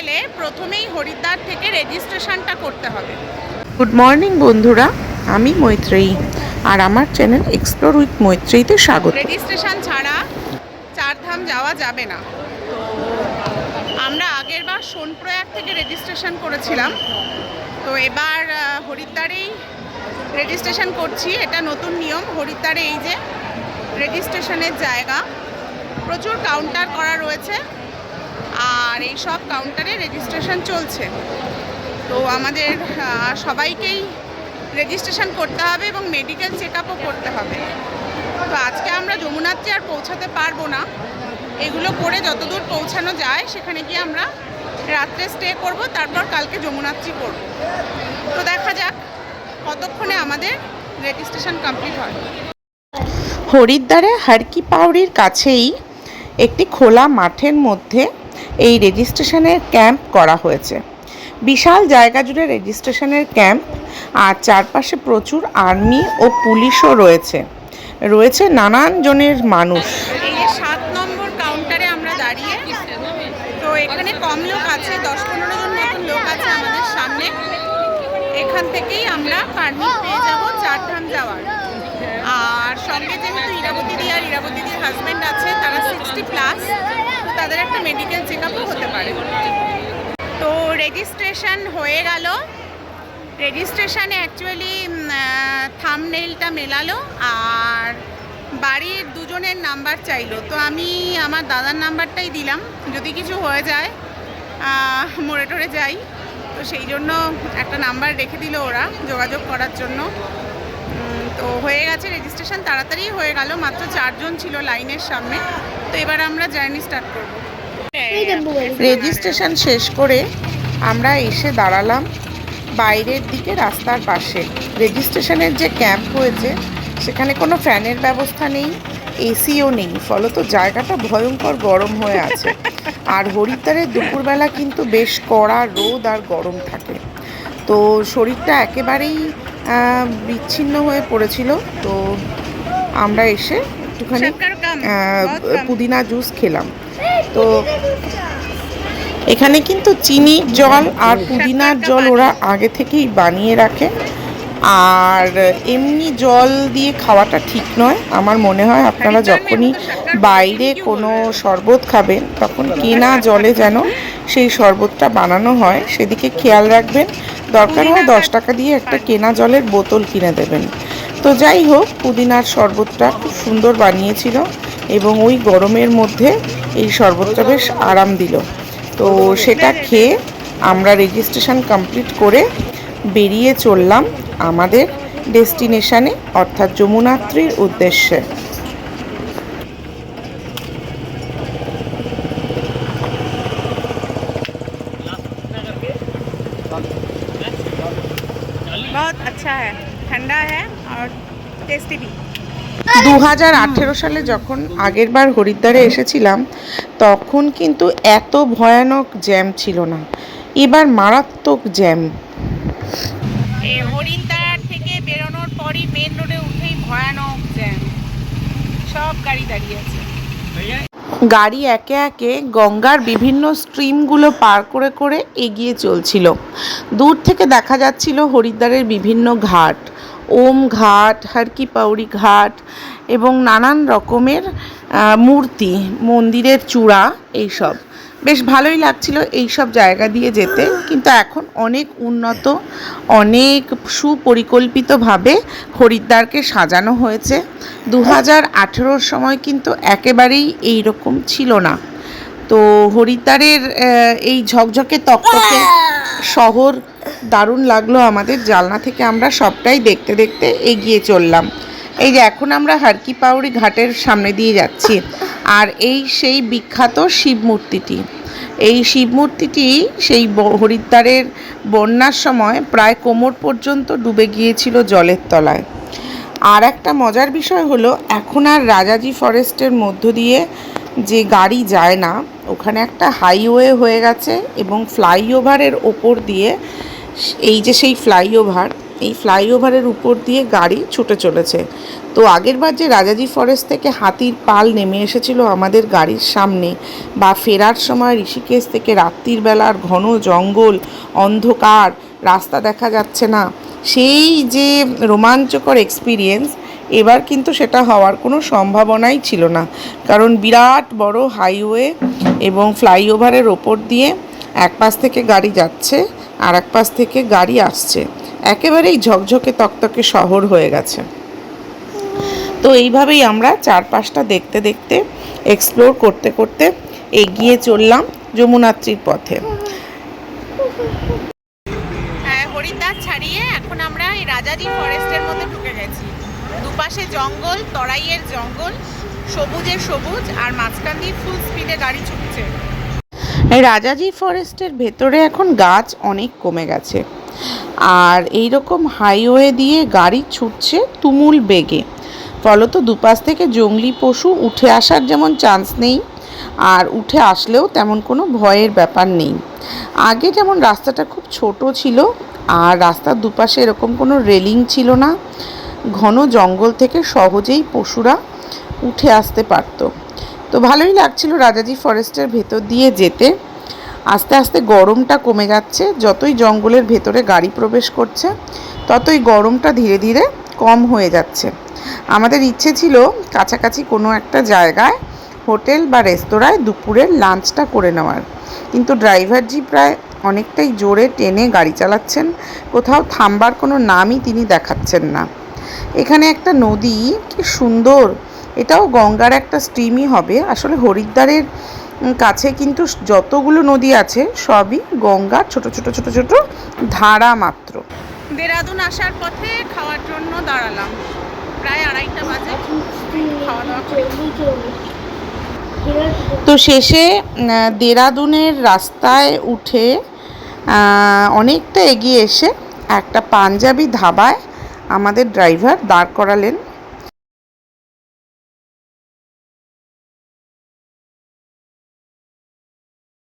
গেলে প্রথমেই হরিদ্বার থেকে রেজিস্ট্রেশনটা করতে হবে। গুড মর্নিং বন্ধুরা। আমি মৈত্রেয়ী আর আমার চ্যানেল এক্সপ্লোর উইথ মৈত্রেয়ীতে স্বাগত। রেজিস্ট্রেশন ছাড়া চারধাম যাওয়া যাবে না। আমরা আগের বার সোনপ্রয়াগ থেকে রেজিস্ট্রেশন করেছিলাম। তো এবার হরিদ্বারেই রেজিস্ট্রেশন করছি। এটা নতুন নিয়ম। হরিদ্বারে এই যে রেজিস্ট্রেশনের জায়গা। প্রচুর কাউন্টার করা রয়েছে। আর এই সব কাউন্টারে রেজিস্ট্রেশন চলছে। তো আমাদের সবাইকেই রেজিস্ট্রেশন করতে হবে এবং মেডিকেল চেক করতে হবে। তো আজকে আমরা যমুনাত্রী আর পৌঁছাতে পারব না। এগুলো করে যতদূর পৌঁছানো যায়, সেখানে গিয়ে আমরা রাত্রে স্টে করব, তারপর কালকে যমুনাত্রী করব। তো দেখা যাক কতক্ষণে আমাদের রেজিস্ট্রেশন কমপ্লিট হয়। হরিদ্বারে হারকি পাউরির কাছেই একটি খোলা মাঠের মধ্যে এই রেজিস্ট্রেশনের ক্যাম্প করা হয়েছে। বিশাল জায়গা জুড়ে রেজিস্ট্রেশনের ক্যাম্প, আর চারপাশে প্রচুর আর্মি ও পুলিশও রয়েছে। রয়েছে নানান জনের মানুষ। সাত নম্বর কাউন্টারে আমরা দাঁড়িয়ে, তো এখানে কম লোক আছে, দশ পনেরো জন লোক আছে আমাদের সামনে। এখান থেকেই আমরা পারমিট পেয়ে যাব চারধাম যাওয়ার আর সঙ্গে যেহেতু ইরাবতীদি আর ইরাবতীদির হাজব্যান্ড আছে তারা সিক্সটি প্লাস তো তাদের একটা মেডিকেল চেক হতে পারে। তো রেজিস্ট্রেশন হয়ে গেল। রেজিস্ট্রেশনে অ্যাকচুয়ালি থামনেইলটা মেলালো আর বাড়ির দুজনের নাম্বার চাইলো। তো আমি আমার দাদার নাম্বারটাই দিলাম। যদি কিছু হয়ে যায় মোড়ে টোড়ে যাই। তো সেই জন্য একটা নাম্বার রেখে দিল ওরা যোগাযোগ করার জন্য। তো হয়ে গেছে রেজিস্ট্রেশন তাড়াতাড়ি হয়ে গেল, মাত্র চারজন ছিল লাইনের সামনে। তো এবার আমরা জার্নি স্টার্ট করব। রেজিস্ট্রেশন শেষ করে আমরা এসে দাঁড়ালাম বাইরের দিকে রাস্তার পাশে। রেজিস্ট্রেশনের যে ক্যাম্প হয়েছে, সেখানে কোনো ফ্যানের ব্যবস্থা নেই এসিও নেই। ফলত জায়গাটা ভয়ঙ্কর গরম হয়ে আছে। আর হরিদ্বারের দুপুরবেলা কিন্তু বেশ কড়া রোদ আর গরম থাকে। তো শরীরটা একেবারেই বিচ্ছিন্ন হয়ে পড়েছিল। তো আমরা এসে একটুখানি। পুদিনা জুস খেলাম। তো এখানে কিন্তু চিনির জল আর পুদিনার জল ওরা আগে থেকেই বানিয়ে রাখে। আর এমনি জল দিয়ে খাওয়াটা ঠিক নয়। আমার মনে হয় আপনারা যখনই বাইরে কোনো শরবত খাবেন তখন কেনা জলে যেন সেই শরবতটা বানানো হয় সেদিকে খেয়াল রাখবেন। দরকার হয় দশ টাকা দিয়ে একটা কেনা জলের বোতল কিনে দেবেন। তো যাই হোক পুদিনার শরবতটা খুব সুন্দর বানিয়েছিল এবং ওই গরমের মধ্যে এই শরবতটা বেশ আরাম দিল। তো সেটা খেয়ে আমরা রেজিস্ট্রেশন কমপ্লিট করে বেরিয়ে চললাম আমাদের ডেস্টিনেশানে অর্থাৎ যমুনাত্রীর উদ্দেশ্যে। अच्छा है ठंडा है और टेस्टी भी দু হাজার আঠেরো সালে যখন আগেরবার হরিদ্বারে এসেছিলাম তখন কিন্তু এত ভয়ানক জ্যাম ছিল না এবার মারাত্মক জ্যাম এই হরিদ্বার থেকে বেরোনোর পরই মেন রোডে উঠেই ভয়ানক জ্যাম সব গাড়ি দাঁড়িয়ে আছে গাড়ি একে একে গঙ্গার বিভিন্ন স্ট্রিমগুলো পার করে করে এগিয়ে চলছিল। দূর থেকে দেখা যাচ্ছিল হরিদ্বারের বিভিন্ন ঘাট। ওম ঘাট, হারকি পাউরি ঘাট এবং নানান রকমের মূর্তি, মন্দিরের চূড়া এইসব। বেশ ভালোই লাগছিল এই সব জায়গা দিয়ে যেতে। কিন্তু এখন অনেক উন্নত, অনেক সুপরিকল্পিতভাবে হরিদ্বারকে সাজানো হয়েছে। দু হাজার সময় কিন্তু একেবারেই এই রকম ছিল না। তো হরিদ্বারের এই ঝকঝকে তকতকে শহর দারুণ লাগল আমাদের। জালনা থেকে আমরা সবটাই দেখতে দেখতে এগিয়ে চললাম। এই যে এখন আমরা হারকি পাউরি ঘাটের সামনে দিয়ে যাচ্ছি। আর এই সেই বিখ্যাত শিব মূর্তিটি এই শিব মূর্তিটি সেই হরিদ্বারের বন্যার সময় প্রায় কোমর পর্যন্ত ডুবে গিয়েছিল জলের তলায়। আর একটা মজার বিষয় হলো, এখন আর রাজাজি ফরেস্টের মধ্য দিয়ে যে গাড়ি যায় না, ওখানে একটা হাইওয়ে হয়ে গেছে এবং ফ্লাইওভারের ওপর দিয়ে এই যে সেই ফ্লাইওভার এই ফ্লাইওভারের উপর দিয়ে গাড়ি ছুটে চলেছে। তো আগেরবার যে রাজাজি ফরেস্ট থেকে হাতির পাল নেমে এসেছিল আমাদের গাড়ির সামনে বা ফেরার সময় ঋষিকেশ থেকে রাত্রির বেলার ঘন জঙ্গল, অন্ধকার, রাস্তা দেখা যাচ্ছে না। সেই যে রোমাঞ্চকর এক্সপিরিয়েন্স এবার কিন্তু সেটা হওয়ার কোনো সম্ভাবনাই ছিল না। কারণ বিরাট বড় হাইওয়ে এবং ফ্লাইওভারের ওপর দিয়ে এক পাশ থেকে গাড়ি যাচ্ছে আর এক পাশ থেকে গাড়ি আসছে। একেবারেই ঝকঝকে তকতকে শহর হয়ে গেছে। তো এইভাবেই আমরা চারপাশটা দেখতে দেখতে এক্সপ্লোর করতে করতে এগিয়ে চললাম যমুনাত্রীর পথে। হ্যাঁ হরিদ্বার ছাড়িয়ে এখন আমরা এই রাজাজি ফরেস্টের মধ্যে ঢুকে গেছি। দুপাশে জঙ্গল তরাইয়ের জঙ্গল সবুজে সবুজ আর মাঝখান দিয়ে ফুল স্পিডে গাড়ি ছুটছে। রাজাজি ফরেস্টের ভেতরে এখন গাছ অনেক কমে গেছে। আর এই রকম হাইওয়ে দিয়ে গাড়ি ছুটছে তুমুল বেগে। ফলত দুপাশ থেকে জঙ্গলি পশু উঠে আসার যেমন চান্স নেই, আর উঠে আসলেও তেমন কোনো ভয়ের ব্যাপার নেই। আগে যেমন রাস্তাটা খুব ছোট ছিল, আর রাস্তার দুপাশে এরকম কোনো রেলিং ছিল না, ঘন জঙ্গল থেকে সহজেই পশুরা উঠে আসতে পারতো। তো ভালোই লাগছিল রাজাজি ফরেস্টের ভেতর দিয়ে যেতে। আস্তে আস্তে গরমটা কমে যাচ্ছে। যতই জঙ্গলের ভেতরে গাড়ি প্রবেশ করছে, ততই গরমটা ধীরে ধীরে কম হয়ে যাচ্ছে। আমাদের ইচ্ছে ছিল কাছাকাছি কোনো একটা জায়গায় হোটেল বা রেস্তোরাঁয় দুপুরের লাঞ্চটা করে নেওয়ার। কিন্তু ড্রাইভারজি প্রায় অনেকটাই জোরে টেনে গাড়ি চালাচ্ছেন, কোথাও থামবার কোনো নামই তিনি দেখাচ্ছেন না। এখানে একটা নদী, কি সুন্দর! এটাও গঙ্গার একটা স্ট্রিমই হবে। আসলে হরিদ্বারের কাছে কিন্তু যতগুলো নদী আছে সবই গঙ্গার ছোট ছোট ছোট ছোট ধারা মাত্র। দেরাদুন আসার পথে খাওয়ার জন্য দাঁড়ালাম। প্রায় আড়াইটা বাজে। খাওয়া দাওয়া তো শেষে দেরাদুনের রাস্তায় উঠে অনেকটা এগিয়ে এসে একটা পাঞ্জাবি ধাবায় আমাদের ড্রাইভার দাঁড় করালেন।